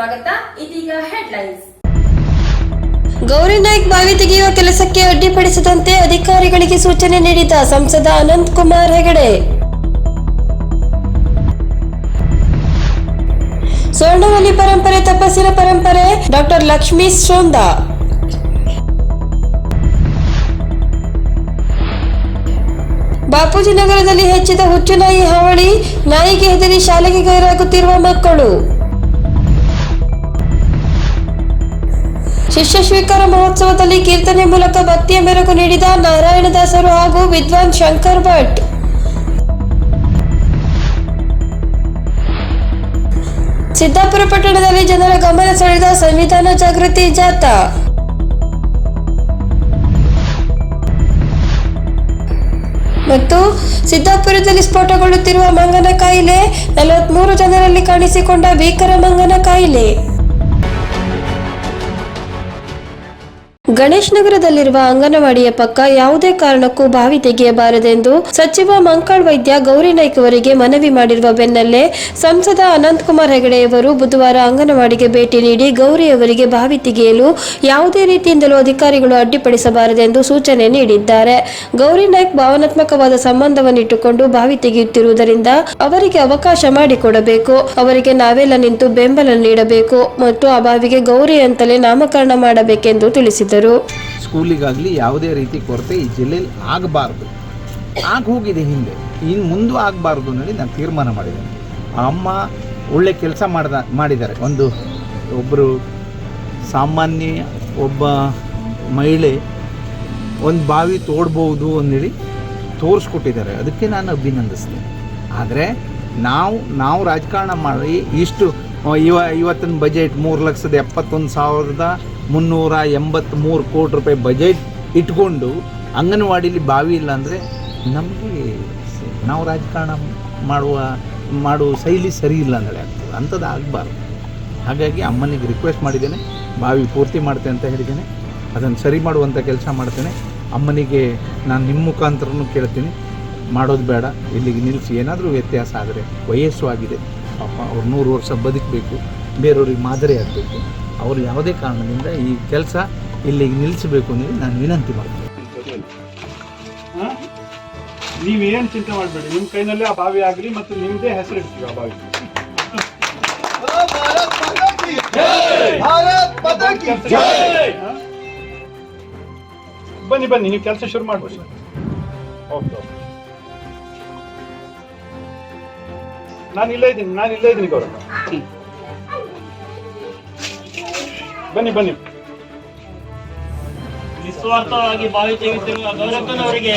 ಸ್ವಾಗತ. ಇದೀಗ ಹೆಡ್ಲೈನ್ಸ್ ಗೌರಿ ನಾಯ್ಕ್ ಬಾವಿ ತೆಗೆಯುವ ಕೆಲಸಕ್ಕೆ ಅಡ್ಡಿಪಡಿಸದಂತೆ ಅಧಿಕಾರಿಗಳಿಗೆ ಸೂಚನೆ ನೀಡಿದ ಸಂಸದ ಅನಂತ್ ಕುಮಾರ್ ಹೆಗಡೆ. ಸ್ವರ್ಣವಲ್ಲಿ ಪರಂಪರೆ ತಪಸ್ಸಿನ ಪರಂಪರೆ ಡಾಕ್ಟರ್ ಲಕ್ಷ್ಮೀ ಸೋಂದ ಬಾಪೂಜಿ ನಗರದಲ್ಲಿ ಹೆಚ್ಚಿದ ಹುಚ್ಚು ನಾಯಿ ಹಾವಳಿ, ನಾಯಿಗೆ ಹೆದರಿ ಶಾಲೆಗೆ ಗೈರಾಗುತ್ತಿರುವ ಮಕ್ಕಳು. ಶಿಷ್ಯ ಸ್ವೀಕಾರ ಮಹೋತ್ಸವದಲ್ಲಿ ಕೀರ್ತನೆ ಮೂಲಕ ಭಕ್ತಿಯ ಮೆರಗು ನೀಡಿದ ನಾರಾಯಣದಾಸರು ಹಾಗೂ ವಿದ್ವಾನ್ ಶಂಕರ್ ಭಟ್. ಸಿದ್ದಾಪುರ ಪಟ್ಟಣದಲ್ಲಿ ಜನರ ಗಮನ ಸೆಳೆದ ಸಂವಿಧಾನ ಜಾಗೃತಿ ಜಾಥಾ. ಮತ್ತು ಸಿದ್ದಾಪುರದಲ್ಲಿ ಸ್ಫೋಟಗೊಳ್ಳುತ್ತಿರುವ ಮಂಗನ ಕಾಯಿಲೆ, ನಲವತ್ಮೂರು ಜನರಲ್ಲಿ ಕಾಣಿಸಿಕೊಂಡ ಭೀಕರ ಮಂಗನ ಕಾಯಿಲೆ. ಗಣೇಶ್ ನಗರದಲ್ಲಿರುವ ಅಂಗನವಾಡಿಯ ಪಕ್ಕ ಯಾವುದೇ ಕಾರಣಕ್ಕೂ ಬಾವಿ ತೆಗೆಯಬಾರದೆಂದು ಸಚಿವ ಮಂಕಾಳ್ ವೈದ್ಯ ಗೌರಿ ನಾಯ್ಕ್ ಅವರಿಗೆ ಮನವಿ ಮಾಡಿರುವ ಬೆನ್ನಲ್ಲೇ ಸಂಸದ ಅನಂತ್ ಕುಮಾರ್ ಹೆಗಡೆಯವರು ಬುಧವಾರ ಅಂಗನವಾಡಿಗೆ ಭೇಟಿ ನೀಡಿ ಗೌರಿ ಅವರಿಗೆ ಬಾವಿ ತೆಗೆಯಲು ಯಾವುದೇ ರೀತಿಯಿಂದಲೂ ಅಧಿಕಾರಿಗಳು ಅಡ್ಡಿಪಡಿಸಬಾರದೆಂದು ಸೂಚನೆ ನೀಡಿದ್ದಾರೆ. ಗೌರಿ ನಾಯ್ಕ್ ಭಾವನಾತ್ಮಕವಾದ ಸಂಬಂಧವನ್ನಿಟ್ಟುಕೊಂಡು ಬಾವಿ ತೆಗೆಯುತ್ತಿರುವುದರಿಂದ ಅವರಿಗೆ ಅವಕಾಶ ಮಾಡಿಕೊಡಬೇಕು. ಅವರಿಗೆ ನಾವೆಲ್ಲ ನಿಂತು ಬೆಂಬಲ ನೀಡಬೇಕು ಮತ್ತು ಆ ಬಾವಿಗೆ ಗೌರಿ ಅಂತಲೇ ನಾಮಕರಣ ಮಾಡಬೇಕೆಂದು ತಿಳಿಸಿದರು. ಸ್ಕೂಲಿಗಾಗಲಿ ಯಾವುದೇ ರೀತಿ ಕೊರತೆ ಈ ಜಿಲ್ಲೆಯಲ್ಲಿ ಆಗಬಾರ್ದು. ಆಗ ಹೋಗಿದೆ ಹಿಂದೆ. ಇನ್ನು ಮುಂದೂ ಆಗಬಾರ್ದು ಅನ್ನೋದು ನಾನು ತೀರ್ಮಾನ ಮಾಡಿದ್ದೇನೆ. ಅಮ್ಮ ಒಳ್ಳೆ ಕೆಲಸ ಮಾಡ್ದ, ಮಾಡಿದ್ದಾರೆ. ಒಂದು ಒಬ್ಬರು ಸಾಮಾನ್ಯ ಒಬ್ಬ ಮಹಿಳೆ ಒಂದು ಬಾವಿ ತೋಡ್ಬೋದು ಅಂದೇಳಿ ತೋರಿಸ್ಕೊಟ್ಟಿದ್ದಾರೆ. ಅದಕ್ಕೆ ನಾನು ಅಭಿನಂದಿಸ್ತೇನೆ. ಆದರೆ ನಾವು ನಾವು ರಾಜಕಾರಣ ಮಾಡಿ ಇಷ್ಟು ಇವ ಇವತ್ತಿನ ಬಜೆಟ್ ಮೂರು ಲಕ್ಷದ ಎಪ್ಪತ್ತೊಂದು ಸಾವಿರದ ಮುನ್ನೂರ ಎಂಬತ್ತ್ಮೂರು ಕೋಟಿ ರೂಪಾಯಿ ಬಜೆಟ್ ಇಟ್ಕೊಂಡು ಅಂಗನವಾಡಿಲಿ ಬಾವಿ ಇಲ್ಲ ಅಂದರೆ ನಮಗೆ ನಾವು ರಾಜಕಾರಣ ಮಾಡುವ ಮಾಡುವ ಶೈಲಿ ಸರಿ ಇಲ್ಲ ಅಂದರೆ ಆಗ್ತದೆ. ಅಂಥದ್ದು ಆಗಬಾರ್ದು. ಹಾಗಾಗಿ ಅಮ್ಮನಿಗೆ ರಿಕ್ವೆಸ್ಟ್ ಮಾಡಿದ್ದೇನೆ, ಬಾವಿ ಪೂರ್ತಿ ಮಾಡ್ತೇನೆ ಅಂತ ಹೇಳಿದ್ದೇನೆ. ಅದನ್ನು ಸರಿ ಮಾಡುವಂಥ ಕೆಲಸ ಮಾಡ್ತೇನೆ. ಅಮ್ಮನಿಗೆ ನಾನು ನಿಮ್ಮ ಮುಖಾಂತರನೂ ಕೇಳ್ತೀನಿ. ಮಾಡೋದು ಬೇಡ. ಇಲ್ಲಿಗೆ ನಿಲ್ಲಿಸಿ. ಏನಾದರೂ ವ್ಯತ್ಯಾಸ ಆದರೆ ವಯಸ್ಸು ಆಗಿದೆ. ಪಾಪ ಅವ್ರು ನೂರು ವರ್ಷ ಬದುಕಬೇಕು ಬೇರೆಯವ್ರಿಗೆ ಮಾದರಿ ಆಗಬೇಕು. ಅವರು ಯಾವುದೇ ಕಾರಣದಿಂದ ಈ ಕೆಲಸ ಇಲ್ಲಿಗೆ ನಿಲ್ಲಿಸಬೇಕು ಅಂತ ನಾನು ವಿನಂತಿ ಮಾಡ್ತೀನಿ. ನೀವೇನು ಚಿಂತೆ ಮಾಡಬೇಡಿ ನಿಮ್ಮ ಕೈನಲ್ಲೇ ಆ ಬಾವಿ ಆಗಲಿ ಮತ್ತು ನಿಮ್ಮದೇ ಹೆಸರಿಡ್ತೀವಿ ಆ ಬಾವಿ? ಬನ್ನಿ ಬನ್ನಿ ನೀವು ಕೆಲಸ ಶುರು ಮಾಡ್ಬೋದು ಓಕೆ ಓಕೆ. ನಾನು ಇಲ್ಲೇ ಇದ್ದೀನಿ ನಾನು ಇಲ್ಲೇ ಇದ್ದೀನಿ ಗೌರವ. ಬನ್ನಿ ಬನ್ನಿ. ನಿಸ್ವಾರ್ಥವಾಗಿ ಬಾವಿ ತೆಗೆಯುತ್ತಿರುವ ಗೌರಕ್ಕನವರಿಗೆ.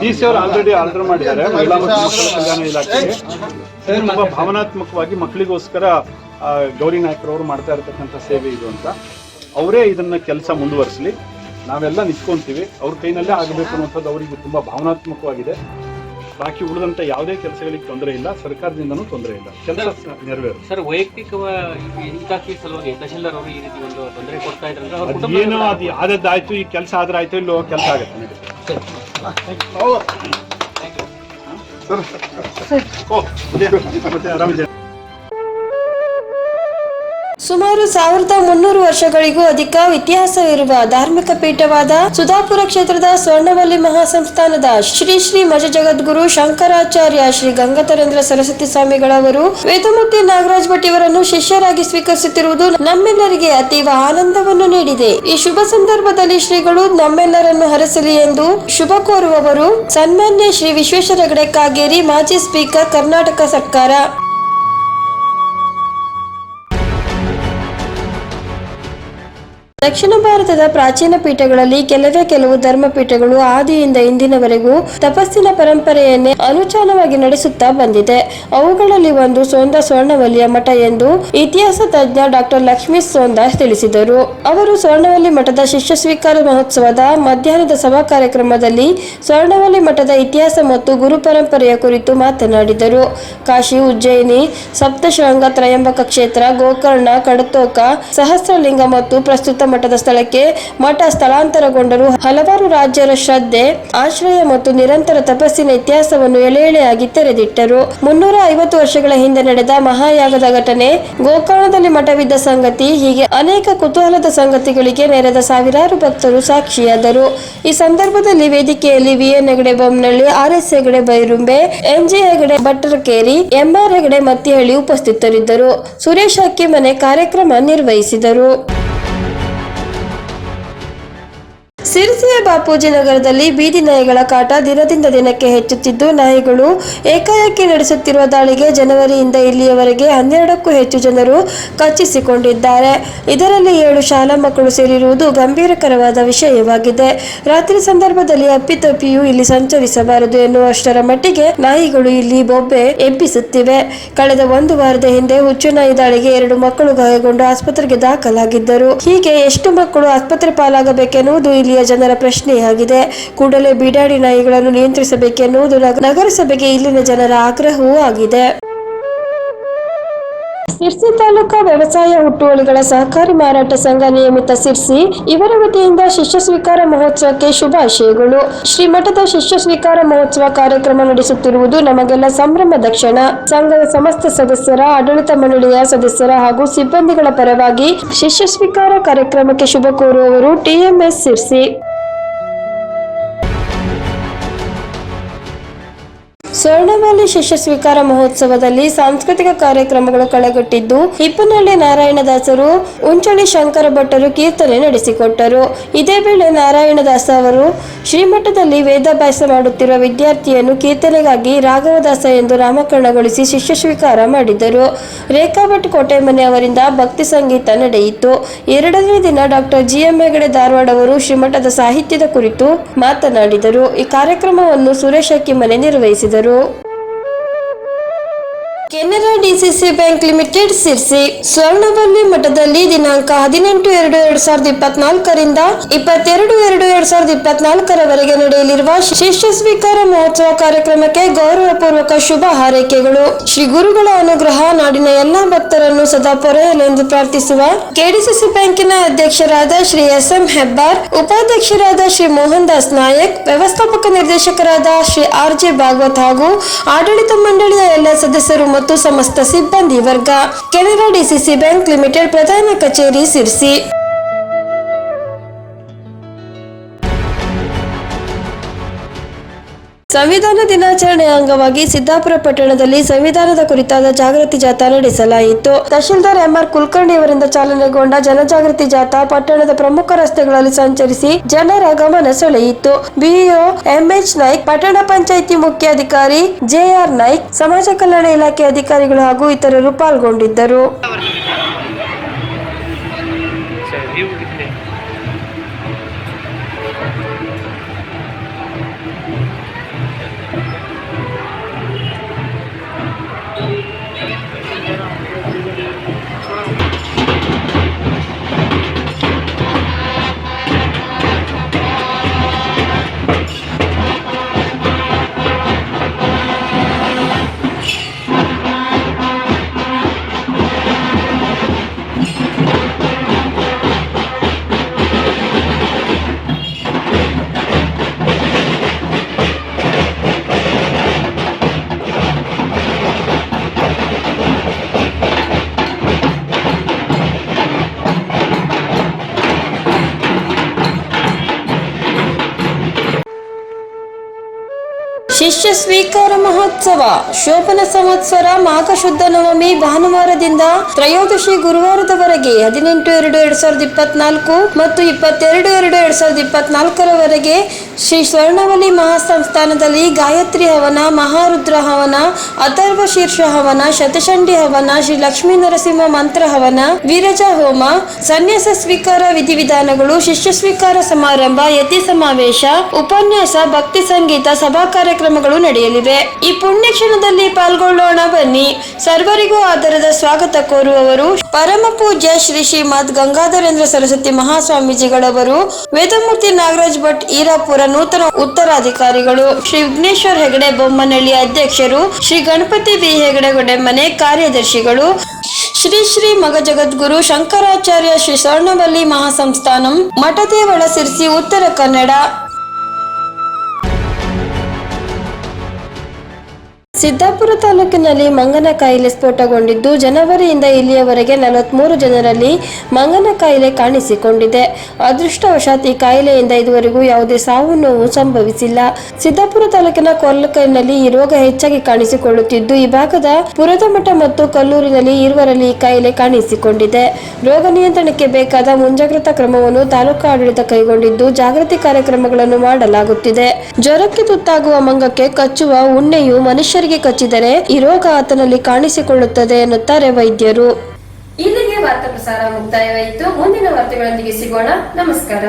ಡಿ ಸಿ ಅವರು ಆಲ್ರೆಡಿ ಆರ್ಡರ್ ಮಾಡಿದ್ದಾರೆ. ಮಹಿಳಾ ಮತ್ತು ಮಕ್ಕಳ ಕಲ್ಯಾಣ ಇಲಾಖೆಗೆ. ತುಂಬಾ ಭಾವನಾತ್ಮಕವಾಗಿ ಮಕ್ಕಳಿಗೋಸ್ಕರ ಗೌರಿ ನಾಯಕರವರು ಮಾಡ್ತಾ ಇರತಕ್ಕಂಥ ಸೇವೆ ಇದು ಅಂತ. ಅವರೇ ಇದನ್ನು ಕೆಲಸ ಮುಂದುವರಿಸಲಿ. ನಾವೆಲ್ಲ ನಿಂತ್ಕೊಂತೀವಿ. ಅವ್ರ ಕೈನಲ್ಲೇ ಆಗಬೇಕು ಅನ್ನೋಂಥದ್ದು ಅವರಿಗೆ ತುಂಬ ಭಾವನಾತ್ಮಕವಾಗಿದೆ. ಬಾಕಿ ಉಳಿದಂಥ ಯಾವುದೇ ಕೆಲಸಗಳಿಗೆ ತೊಂದರೆ ಇಲ್ಲ. ಸರ್ಕಾರದಿಂದನೂ ತೊಂದರೆ ಇಲ್ಲ. ಕೆಲಸ ನೆರವೇರು ಸರ್ ವೈಯಕ್ತಿಕವಾಗಿ ಹಿತಾಸಕ್ತಿ ಸಲುವಾಗಿ ತಹಶೀಲ್ದಾರ್ ಅವರು ಈ ರೀತಿ ಒಂದು ತೊಂದರೆ ಕೊಡ್ತಾ ಏನೋ ಅದು ಆದದ್ದಾಯ್ತು ಈ ಕೆಲಸ ಆದ್ರೆ ಆಯ್ತು ಇಲ್ಲೋ ಕೆಲಸ ಆಗುತ್ತೆ ಸರ್. ಓ, ಮತ್ತೆ- ಮತ್ತೆ ಆರಾಮಿದೆ ಸುಮಾರು ಸಾವಿರದ ಮುನ್ನೂರು ವರ್ಷಗಳಿಗೂ ಅಧಿಕ ಇತಿಹಾಸವಿರುವ ಧಾರ್ಮಿಕ ಪೀಠವಾದ ಸುಧಾಪುರ ಕ್ಷೇತ್ರದ ಸ್ವರ್ಣವಲ್ಲಿ ಮಹಾಸಂಸ್ಥಾನದ ಶ್ರೀ ಶ್ರೀ ಮಜ ಜಗದ್ಗುರು ಶಂಕರಾಚಾರ್ಯ ಶ್ರೀ ಗಂಗಾಧರೇಂದ್ರ ಸರಸ್ವತಿ ಸ್ವಾಮಿಗಳವರು ವೇದಮೂರ್ತಿ ನಾಗರಾಜ್ ಭಟ್ ಇವರನ್ನು ಶಿಷ್ಯರಾಗಿ ಸ್ವೀಕರಿಸುತ್ತಿರುವುದು ನಮ್ಮೆಲ್ಲರಿಗೆ ಅತೀವ ಆನಂದವನ್ನು ನೀಡಿದೆ. ಈ ಶುಭ ಸಂದರ್ಭದಲ್ಲಿ ಶ್ರೀಗಳು ನಮ್ಮೆಲ್ಲರನ್ನು ಹರಸಲಿ ಎಂದು ಶುಭ ಕೋರುವವರು ಸನ್ಮಾನ್ಯ ಶ್ರೀ ವಿಶ್ವೇಶ್ವರ ಹೆಗಡೆ ಕಾಗೇರಿ ಮಾಜಿ ಸ್ಪೀಕರ್ ಕರ್ನಾಟಕ ಸರ್ಕಾರ. ದಕ್ಷಿಣ ಭಾರತದ ಪ್ರಾಚೀನ ಪೀಠಗಳಲ್ಲಿ ಕೆಲವೇ ಕೆಲವು ಧರ್ಮಪೀಠಗಳು ಆದಿಯಿಂದ ಇಂದಿನವರೆಗೂ ತಪಸ್ಸಿನ ಪರಂಪರೆಯನ್ನೇ ಅನುಚಾನವಾಗಿ ನಡೆಸುತ್ತಾ ಬಂದಿದೆ. ಅವುಗಳಲ್ಲಿ ಒಂದು ಸೋಂದ ಸ್ವರ್ಣವಲ್ಲಿಯ ಮಠ ಎಂದು ಇತಿಹಾಸ ತಜ್ಞ ಡಾಕ್ಟರ್ ಲಕ್ಷ್ಮೀ ಸೋಂದ ತಿಳಿಸಿದರು. ಅವರು ಸ್ವರ್ಣವಲ್ಲಿ ಮಠದ ಶಿಷ್ಯ ಸ್ವೀಕಾರ ಮಹೋತ್ಸವದ ಮಧ್ಯಾಹ್ನದ ಸಭಾ ಕಾರ್ಯಕ್ರಮದಲ್ಲಿ ಸ್ವರ್ಣವಲ್ಲಿ ಮಠದ ಇತಿಹಾಸ ಮತ್ತು ಗುರು ಪರಂಪರೆಯ ಕುರಿತು ಮಾತನಾಡಿದರು. ಕಾಶಿ ಉಜ್ಜಯಿನಿ, ಸಪ್ತಶೃಂಗ, ತ್ರಯಂಬಕ ಕ್ಷೇತ್ರ, ಗೋಕರ್ಣ, ಕಡತೋಕ, ಸಹಸ್ರಲಿಂಗ ಮತ್ತು ಪ್ರಸ್ತುತ ಮಠದ ಸ್ಥಳಕ್ಕೆ ಮಠ ಸ್ಥಳಾಂತರಗೊಂಡರು. ಹಲವಾರು ರಾಜ್ಯರ ಶ್ರದ್ಧೆ, ಆಶ್ರಯ ಮತ್ತು ನಿರಂತರ ತಪಸ್ಸಿನ ಇತಿಹಾಸವನ್ನು ಎಳೆ ಎಳೆಯಾಗಿ ತೆರೆದಿಟ್ಟರು. ಮುನ್ನೂರ ಐವತ್ತು ವರ್ಷಗಳ ಹಿಂದೆ ನಡೆದ ಮಹಾಯಾಗದ ಘಟನೆ, ಗೋಕರ್ಣದಲ್ಲಿ ಮಠವಿದ್ದ ಸಂಗತಿ, ಹೀಗೆ ಅನೇಕ ಕುತೂಹಲದ ಸಂಗತಿಗಳಿಗೆ ನೆರೆದ ಸಾವಿರಾರು ಭಕ್ತರು ಸಾಕ್ಷಿಯಾದರು. ಈ ಸಂದರ್ಭದಲ್ಲಿ ವೇದಿಕೆಯಲ್ಲಿ V N Hegde Bommanahalli R. S. Hegde Bairumbe M G Hegde Bhattarakeri M R Hegde Mattihalli ಉಪಸ್ಥಿತರಿದ್ದರು. ಸುರೇಶ್ ಅಕ್ಕಿ ಮನೆ ಕಾರ್ಯಕ್ರಮ ನಿರ್ವಹಿಸಿದರು. ಸಿರಿಸಿಯ ಬಾಪೂಜಿ ನಗರದಲ್ಲಿ ಬೀದಿ ನಾಯಿಗಳ ಕಾಟ ದಿನದಿಂದ ದಿನಕ್ಕೆ ಹೆಚ್ಚುತ್ತಿದ್ದು, ನಾಯಿಗಳು ಏಕಾಏಕಿ ನಡೆಸುತ್ತಿರುವ ದಾಳಿಗೆ ಜನವರಿಯಿಂದ ಇಲ್ಲಿಯವರೆಗೆ ಹನ್ನೆರಡಕ್ಕೂ ಹೆಚ್ಚು ಜನರು ಕಚ್ಚಿಸಿಕೊಂಡಿದ್ದಾರೆ. ಇದರಲ್ಲಿ ಏಳು ಶಾಲಾ ಮಕ್ಕಳು ಸೇರಿರುವುದು ಗಂಭೀರಕರವಾದ ವಿಷಯವಾಗಿದೆ. ರಾತ್ರಿ ಸಂದರ್ಭದಲ್ಲಿ ಅಪ್ಪಿತಪ್ಪಿಯೂ ಇಲ್ಲಿ ಸಂಚರಿಸಬಾರದು ಎನ್ನುವಷ್ಟರ ಮಟ್ಟಿಗೆ ನಾಯಿಗಳು ಇಲ್ಲಿ ಬೊಬ್ಬೆ ಎಬ್ಬಿಸುತ್ತಿವೆ. ಕಳೆದ ಒಂದು ವಾರದ ಹಿಂದೆ ಹುಚ್ಚು ನಾಯಿ ದಾಳಿಗೆ ಎರಡು ಮಕ್ಕಳು ಗಾಯಗೊಂಡು ಆಸ್ಪತ್ರೆಗೆ ದಾಖಲಾಗಿದ್ದರು. ಹೀಗೆ ಎಷ್ಟು ಮಕ್ಕಳು ಆಸ್ಪತ್ರೆ ಪಾಲಾಗಬೇಕೆನ್ನುವುದು ಇಲ್ಲಿಯ ಜನರ ಪ್ರಶ್ನೆಯಾಗಿದೆ ಕೂಡಲೇ ಬೀಡಾಡಿ ನಾಯಿಗಳನ್ನು ನಿಯಂತ್ರಿಸಬೇಕೆನ್ನುವುದು ನಗ- ನಗರಸಭೆಗೆ ಇಲ್ಲಿನ ಜನರ ಆಗ್ರಹವೂ ಆಗಿದೆ. ಸಿರ್ಸಿ ತಾಲೂಕಾ ವ್ಯವಸಾಯ ಹುಟ್ಟುವಳಿಗಳ ಸಹಕಾರಿ ಮಾರಾಟ ಸಂಘ ನಿಯಮಿತ ಸಿರ್ಸಿ ಇವರ ವತಿಯಿಂದ ಶಿಷ್ಯ ಸ್ವೀಕಾರ ಮಹೋತ್ಸವಕ್ಕೆ ಶುಭಾಶಯಗಳು. ಶ್ರೀಮಠದ ಶಿಷ್ಯ ಸ್ವೀಕಾರ ಮಹೋತ್ಸವ ಕಾರ್ಯಕ್ರಮ ನಡೆಸುತ್ತಿರುವುದು ನಮಗೆಲ್ಲ ಸಂಭ್ರಮದ ಕ್ಷಣ ಸಂಘದ ಸಮಸ್ತ ಸದಸ್ಯರ, ಆಡಳಿತ ಮಂಡಳಿಯ ಸದಸ್ಯರ ಹಾಗೂ ಸಿಬ್ಬಂದಿಗಳ ಪರವಾಗಿ ಶಿಷ್ಯ ಸ್ವೀಕಾರ ಕಾರ್ಯಕ್ರಮಕ್ಕೆ ಶುಭ ಕೋರುವವರು ಟಿಎಂಎಸ್ ಸಿರ್ಸಿ ಸ್ವರ್ಣಮಾಲಿ ಶಿಷ್ಯ ಸ್ವೀಕಾರ ಮಹೋತ್ಸವದಲ್ಲಿ ಸಾಂಸ್ಕೃತಿಕ ಕಾರ್ಯಕ್ರಮಗಳು ಕಳೆಗಟ್ಟಿದ್ದು, ಹಿಪ್ಪನಹಳ್ಳಿ ನಾರಾಯಣದಾಸರು ಉಂಚಳಿ ಶಂಕರ ಭಟ್ಟರು ಕೀರ್ತನೆ ನಡೆಸಿಕೊಟ್ಟರು. ಇದೇ ವೇಳೆ ನಾರಾಯಣದಾಸ ಅವರು, ಶ್ರೀಮಠದಲ್ಲಿ ವೇದಾಭ್ಯಾಸ ಮಾಡುತ್ತಿರುವ ವಿದ್ಯಾರ್ಥಿಯನ್ನು ಕೀರ್ತನೆಗಾಗಿ ರಾಘವದಾಸ ಎಂದು ನಾಮಕರಣಗೊಳಿಸಿ ಶಿಷ್ಯ ಸ್ವೀಕಾರ ಮಾಡಿದರು. ರೇಖಾ ಭಟ್ ಕೋಟೆಮನೆ ಅವರಿಂದ ಭಕ್ತಿ ಸಂಗೀತ ನಡೆಯಿತು. ಎರಡನೇ ದಿನ doctor G M Hegde Dharwad ಅವರು ಶ್ರೀಮಠದ ಸಾಹಿತ್ಯದ ಕುರಿತು ಮಾತನಾಡಿದರು. ಈ ಕಾರ್ಯಕ್ರಮವನ್ನು ಸುರೇಶ್ ಅಕ್ಕಿಮನೆ ನಿರ್ವಹಿಸಿದರು. అందరూ Canara DCC bank limited Sirsi Swarnavalli ಮಠದಲ್ಲಿ ದಿನಾಂಕ ಹದಿನೆಂಟು ಎರಡು ಎರಡ್ ಸಾವಿರದ ಇಪ್ಪತ್ನಾಲ್ಕರಿಂದ ಇಪ್ಪತ್ತೆರಡು ಎರಡು ಎರಡ್ ಸಾವಿರದ ಇಪ್ಪತ್ನಾಲ್ಕರವರೆಗೆ ನಡೆಯಲಿರುವ ಶಿಷ್ಯ ಸ್ವೀಕಾರ ಮಹೋತ್ಸವ ಕಾರ್ಯಕ್ರಮಕ್ಕೆ ಗೌರವಪೂರ್ವಕ ಶುಭ ಹಾರೈಕೆಗಳು. ಶ್ರೀ ಗುರುಗಳ ಅನುಗ್ರಹ ನಾಡಿನ ಎಲ್ಲಾ ಭಕ್ತರನ್ನು ಸದಾ ಪೊರೆಯಲೆಂದು ಪ್ರಾರ್ಥಿಸುವ ಕೆಡಿಸಿಸಿ ಬ್ಯಾಂಕಿನ ಅಧ್ಯಕ್ಷರಾದ ಶ್ರೀ ಎಸ್ ಎಂ ಹೆಬ್ಬಾರ್, ಉಪಾಧ್ಯಕ್ಷರಾದ ಶ್ರೀ ಮೋಹನ್ ದಾಸ್ ನಾಯಕ್, ವ್ಯವಸ್ಥಾಪಕ ನಿರ್ದೇಶಕರಾದ ಶ್ರೀ ಆರ್ ಜೆ ಭಾಗವತ್ ಹಾಗೂ ಆಡಳಿತ ಮಂಡಳಿಯ ಎಲ್ಲ ಸದಸ್ಯರು ಮತ್ತು ಸಮಸ್ತ ಸಿಬ್ಬಂದಿ ವರ್ಗ ಕೆನರಾ ಡಿಸಿಸಿ ಬ್ಯಾಂಕ್ ಲಿಮಿಟೆಡ್ ಪ್ರಧಾನ ಕಚೇರಿ ಸಿರ್ಸಿ. ಸಂವಿಧಾನ ದಿನಾಚರಣೆ ಅಂಗವಾಗಿ ಸಿದ್ದಾಪುರ ಪಟ್ಟಣದಲ್ಲಿ ಸಂವಿಧಾನದ ಕುರಿತಾದ ಜಾಗೃತಿ ಜಾಥಾ ನಡೆಸಲಾಯಿತು. ತಹಶೀಲ್ದಾರ್ ಎಂಆರ್ ಕುಲಕರ್ಣಿ ಅವರಿಂದ ಚಾಲನೆಗೊಂಡ ಜನಜಾಗೃತಿ ಜಾಥಾ ಪಟ್ಟಣದ ಪ್ರಮುಖ ರಸ್ತೆಗಳಲ್ಲಿ ಸಂಚರಿಸಿ ಜನರ ಗಮನ ಸೆಳೆಯಿತು. ಬಿಇಒ ಎಂಎಚ್ ನಾಯ್ಕ್, ಪಟ್ಟಣ ಪಂಚಾಯಿತಿ ಮುಖ್ಯಾಧಿಕಾರಿ ಜೆಆರ್ ನಾಯ್ಕ್, ಸಮಾಜ ಕಲ್ಯಾಣ ಇಲಾಖೆ ಅಧಿಕಾರಿಗಳು ಹಾಗೂ ಇತರರು ಪಾಲ್ಗೊಂಡಿದ್ದರು. ಶಿಷ್ಯ ಮಹೋತ್ಸವ. ಶೋಭನ ಸಂವತ್ಸರ ಮಾಘ ಶುದ್ಧ ನವಮಿ ಭಾನುವಾರದಿಂದ ತ್ರಯೋದಶಿ ಗುರುವಾರದವರೆಗೆ ಹದಿನೆಂಟು ಎರಡು ಎರಡ್ ಸಾವಿರದ ಇಪ್ಪತ್ನಾಲ್ಕು ಮತ್ತು ಇಪ್ಪತ್ತೆರಡು ಎರಡು ಎರಡ್ ಸಾವಿರದ ಇಪ್ಪತ್ನಾಲ್ಕರವರೆಗೆ ಶ್ರೀ ಸ್ವರ್ಣವಲಿ ಮಹಾಸಂಸ್ಥಾನದಲ್ಲಿ ಗಾಯತ್ರಿ ಹವನ, ಮಹಾರುದ್ರ ಹವನ, ಅಥರ್ವ ಶೀರ್ಷ ಹವನ, ಶತಶಂಡಿ ಹವನ, ಶ್ರೀ ಲಕ್ಷ್ಮೀ ನರಸಿಂಹ ಮಂತ್ರ ಹವನ, ವೀರಜ ಹೋಮ, ಸನ್ಯಾಸ ಸ್ವೀಕಾರ ವಿಧಿವಿಧಾನಗಳು, ಶಿಷ್ಯ ಸ್ವೀಕಾರ ಸಮಾರಂಭ ಯತಿ ಸಮಾವೇಶ, ಉಪನ್ಯಾಸ, ಭಕ್ತಿ ಸಂಗೀತ, ಸಭಾ ಕಾರ್ಯಕ್ರಮಗಳು ನಡೆಯಲಿವೆ. ಈ ಪುಣ್ಯ ಕ್ಷಣದಲ್ಲಿ ಪಾಲ್ಗೊಳ್ಳೋಣ ಬನ್ನಿ. ಸರ್ವರಿಗೂ ಆಧಾರದ ಸ್ವಾಗತ ಕೋರುವವರು. ಪರಮ ಪೂಜ್ಯ ಶ್ರೀ ಶ್ರೀಮದ್ ಗಂಗಾಧರೇಂದ್ರ ಸರಸ್ವತಿ ಮಹಾಸ್ವಾಮೀಜಿಗಳವರು, ವೇದಮೂರ್ತಿ ನಾಗರಾಜ್ ಭಟ್ ಈರಾಪುರ ನೂತನ ಉತ್ತರಾಧಿಕಾರಿಗಳು, ಶ್ರೀ ವಿಘ್ನೇಶ್ವರ್ ಹೆಗಡೆ ಬೊಮ್ಮನಹಳ್ಳಿ ಅಧ್ಯಕ್ಷರು, ಶ್ರೀ ಗಣಪತಿ ಬಿ ಹೆಗಡೆ ಗೊಡೆಮನೆ ಕಾರ್ಯದರ್ಶಿಗಳು, ಶ್ರೀ ಶ್ರೀ ಮಗ ಜಗದ್ಗುರು ಶಂಕರಾಚಾರ್ಯ ಶ್ರೀ ಸ್ವರ್ಣವಲ್ಲಿ ಮಹಾಸಂಸ್ಥಾನಂ, ಮಠದೇವಳ ಸಿರಿಸಿ, ಉತ್ತರ ಕನ್ನಡ ಸಿದ್ದಾಪುರ ತಾಲೂಕಿನಲ್ಲಿ ಮಂಗನ ಕಾಯಿಲೆ ಸ್ಫೋಟಗೊಂಡಿದ್ದು ಜನವರಿಯಿಂದ ಇಲ್ಲಿಯವರೆಗೆ ನಲವತ್ಮೂರು ಜನರಲ್ಲಿ ಮಂಗನ ಕಾಯಿಲೆ ಕಾಣಿಸಿಕೊಂಡಿದೆ. ಅದೃಷ್ಟವಶಾತ್ ಈ ಕಾಯಿಲೆಯಿಂದ ಇದುವರೆಗೂ ಯಾವುದೇ ಸಾವು ನೋವು ಸಂಭವಿಸಿಲ್ಲ. ಸಿದ್ದಾಪುರ ತಾಲೂಕಿನ ಕೊಲ್ಲಕೈನಲ್ಲಿ ಈ ರೋಗ ಹೆಚ್ಚಾಗಿ ಕಾಣಿಸಿಕೊಳ್ಳುತ್ತಿದ್ದು, ಈ ಭಾಗದ ಪುರದಮಠ ಮತ್ತು ಕಲ್ಲೂರಿನಲ್ಲಿ ಇರುವರಲ್ಲಿ ಈ ಕಾಯಿಲೆ ಕಾಣಿಸಿಕೊಂಡಿದೆ. ರೋಗ ನಿಯಂತ್ರಣಕ್ಕೆ ಬೇಕಾದ ಮುಂಜಾಗ್ರತಾ ಕ್ರಮವನ್ನು ತಾಲೂಕು ಆಡಳಿತ ಕೈಗೊಂಡಿದ್ದು, ಜಾಗೃತಿ ಕಾರ್ಯಕ್ರಮಗಳನ್ನು ಮಾಡಲಾಗುತ್ತಿದೆ. ಜ್ವರಕ್ಕೆ ತುತ್ತಾಗುವ ಮಂಗಕ್ಕೆ ಕಚ್ಚುವ ಉಣ್ಣೆಯು ಮನುಷ್ಯರಿಗೆ ಕಚ್ಚಿದರೆ ಈ ರೋಗ ಆತನಲ್ಲಿ ಕಾಣಿಸಿಕೊಳ್ಳುತ್ತದೆ ಎನ್ನುತ್ತಾರೆ ವೈದ್ಯರು. ಇಲ್ಲಿಗೆ ವಾರ್ತಾ ಪ್ರಸಾರ ಮುಕ್ತಾಯವಾಯಿತು. ಮುಂದಿನ ವಾರ್ತೆಗಳೊಂದಿಗೆ ಸಿಗೋಣ. ನಮಸ್ಕಾರ.